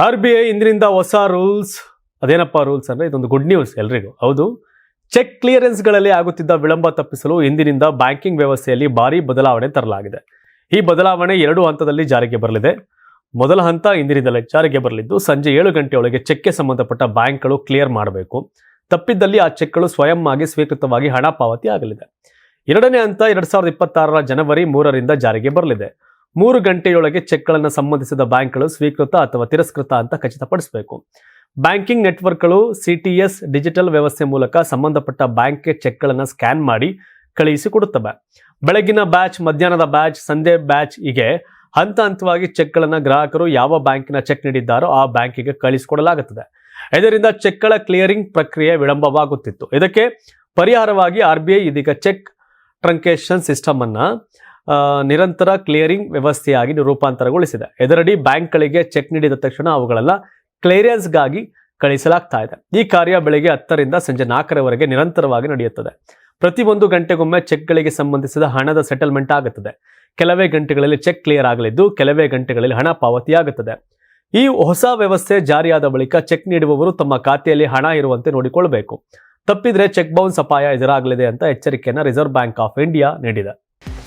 R B I ಇಂದ್ರಿಂದ ಹೊಸ rules, ಅದೇನಪ್ಪ rules ಅಂದರೆ ಇದೊಂದು ಗುಡ್ ನ್ಯೂಸ್ ಎಲ್ರಿಗೂ. ಹೌದು. ಚೆಕ್ ಕ್ಲಿಯರೆನ್ಸ್ಗಳಲ್ಲಿ ಆಗುತ್ತಿದ್ದ ವಿಳಂಬ ತಪ್ಪಿಸಲು ಇಂದಿನಿಂದ ಬ್ಯಾಂಕಿಂಗ್ ವ್ಯವಸ್ಥೆಯಲ್ಲಿ ಭಾರಿ ಬದಲಾವಣೆ ತರಲಾಗಿದೆ. ಈ ಬದಲಾವಣೆ ಎರಡು ಹಂತದಲ್ಲಿ ಜಾರಿಗೆ ಬರಲಿದೆ. ಮೊದಲ ಹಂತ ಇಂದಿನಿಂದಲೇ ಜಾರಿಗೆ ಬರಲಿದ್ದು, ಸಂಜೆ ಏಳು ಗಂಟೆಯೊಳಗೆ ಚೆಕ್ಗೆ ಸಂಬಂಧಪಟ್ಟ ಬ್ಯಾಂಕ್ಗಳು ಕ್ಲಿಯರ್ ಮಾಡಬೇಕು. ತಪ್ಪಿದ್ದಲ್ಲಿ ಆ ಚೆಕ್ಗಳು ಸ್ವಯಂ ಆಗಿ ಸ್ವೀಕೃತವಾಗಿ ಹಣ ಪಾವತಿ ಆಗಲಿದೆ. ಎರಡನೇ ಹಂತ ಎರಡು ಸಾವಿರದ ಇಪ್ಪತ್ತಾರರ ಜನವರಿ ಮೂರರಿಂದ ಜಾರಿಗೆ ಬರಲಿದೆ. ಮೂರು ಗಂಟೆಯೊಳಗೆ ಚೆಕ್ಗಳನ್ನು ಸಂಬಂಧಿಸಿದ ಬ್ಯಾಂಕ್ಗಳು ಸ್ವೀಕೃತ ಅಥವಾ ತಿರಸ್ಕೃತ ಅಂತ ಖಚಿತಪಡಿಸಬೇಕು. ಬ್ಯಾಂಕಿಂಗ್ ನೆಟ್ವರ್ಕ್ಗಳು ಸಿಟಿಎಸ್ ಡಿಜಿಟಲ್ ವ್ಯವಸ್ಥೆ ಮೂಲಕ ಸಂಬಂಧಪಟ್ಟ ಬ್ಯಾಂಕ್ಗೆ ಚೆಕ್ಗಳನ್ನು ಸ್ಕ್ಯಾನ್ ಮಾಡಿ ಕಳುಹಿಸಿಕೊಡುತ್ತವೆ ಬೆಳಗಿನ ಬ್ಯಾಚ್, ಮಧ್ಯಾಹ್ನದ ಬ್ಯಾಚ್, ಸಂಜೆ ಬ್ಯಾಚ್ ಹೀಗೆ ಹಂತ ಹಂತವಾಗಿ ಚೆಕ್ಗಳನ್ನು ಗ್ರಾಹಕರು ಯಾವ ಬ್ಯಾಂಕಿನ ಚೆಕ್ ನೀಡಿದ್ದಾರೋ ಆ ಬ್ಯಾಂಕಿಗೆ ಕಳಿಸಿಕೊಡಲಾಗುತ್ತದೆ ಇದರಿಂದ ಚೆಕ್ಗಳ ಕ್ಲಿಯರಿಂಗ್ ಪ್ರಕ್ರಿಯೆ ವಿಳಂಬವಾಗುತ್ತಿತ್ತು. ಇದಕ್ಕೆ ಪರಿಹಾರವಾಗಿ ಆರ್ ಬಿ ಐ ಇದೀಗ ಚೆಕ್ ಟ್ರಂಕೇಶನ್ ಸಿಸ್ಟಮ್ ಅನ್ನ ನಿರಂತರ ಕ್ಲಿಯರಿಂಗ್ ವ್ಯವಸ್ಥೆಯಾಗಿ ರೂಪಾಂತರಗೊಳಿಸಿದೆ. ಇದರಡಿ ಬ್ಯಾಂಕ್ಗಳಿಗೆ ಚೆಕ್ ನೀಡಿದ ತಕ್ಷಣ ಅವುಗಳೆಲ್ಲ ಕ್ಲಿಯರೆನ್ಸ್ಗಾಗಿ ಕಳಿಸಲಾಗ್ತಾ ಇದೆ. ಈ ಕಾರ್ಯ ಬೆಳಗ್ಗೆ ಹತ್ತರಿಂದ ಸಂಜೆ ನಾಲ್ಕರವರೆಗೆ ನಿರಂತರವಾಗಿ ನಡೆಯುತ್ತದೆ. ಪ್ರತಿ ಒಂದು ಗಂಟೆಗೊಮ್ಮೆ ಚೆಕ್ಗಳಿಗೆ ಸಂಬಂಧಿಸಿದ ಹಣದ ಸೆಟಲ್ಮೆಂಟ್ ಆಗುತ್ತದೆ. ಕೆಲವೇ ಗಂಟೆಗಳಲ್ಲಿ ಚೆಕ್ ಕ್ಲಿಯರ್ ಆಗಲಿದ್ದು, ಕೆಲವೇ ಗಂಟೆಗಳಲ್ಲಿ ಹಣ ಪಾವತಿಯಾಗುತ್ತದೆ. ಈ ಹೊಸ ವ್ಯವಸ್ಥೆ ಜಾರಿಯಾದ ಬಳಿಕ ಚೆಕ್ ನೀಡುವವರು ತಮ್ಮ ಖಾತೆಯಲ್ಲಿ ಹಣ ಇರುವಂತೆ ನೋಡಿಕೊಳ್ಳಬೇಕು. ತಪ್ಪಿದ್ರೆ ಚೆಕ್ ಬೌನ್ಸ್ ಅಪಾಯ ಎದುರಾಗಲಿದೆ ಅಂತ ಎಚ್ಚರಿಕೆಯನ್ನು ರಿಸರ್ವ್ ಬ್ಯಾಂಕ್ ಆಫ್ ಇಂಡಿಯಾ ನೀಡಿದೆ.